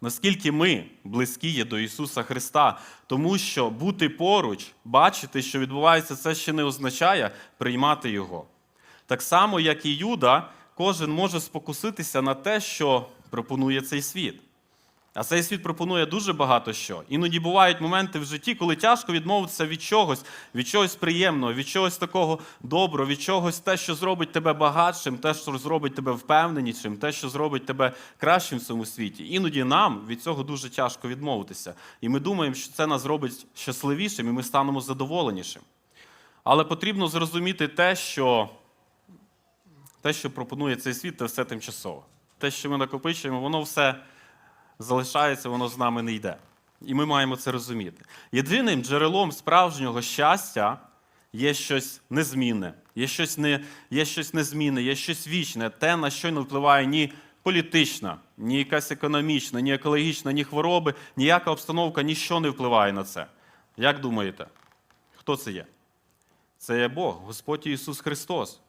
наскільки ми близькі є до Ісуса Христа, тому що бути поруч, бачити, що відбувається, це ще не означає приймати Його. Так само, як і Юда, кожен може спокуситися на те, що пропонує цей світ. А цей світ пропонує дуже багато що. Іноді бувають моменти в житті, коли тяжко відмовитися від чогось, від чогось приємного, від чогось такого доброго, від чогось те, що зробить тебе багатшим, те, що зробить тебе впевненішим, те, що зробить тебе кращим в цьому світі. Іноді нам від цього дуже тяжко відмовитися. І ми думаємо, що це нас робить щасливішим, і ми станемо задоволенішим. Але потрібно зрозуміти те, що те, що пропонує цей світ, це все тимчасово. Те, що ми накопичуємо, воно все залишається, воно з нами не йде. І ми маємо це розуміти. Єдиним джерелом справжнього щастя є щось незмінне, є щось, не, є щось незмінне, є щось вічне, те, на що не впливає ні політична, ні якась економічна, ні екологічна, ні хвороби, ніяка обстановка, ніщо не впливає на це. Як думаєте, хто це є? Це є Бог, Господь Ісус Христос.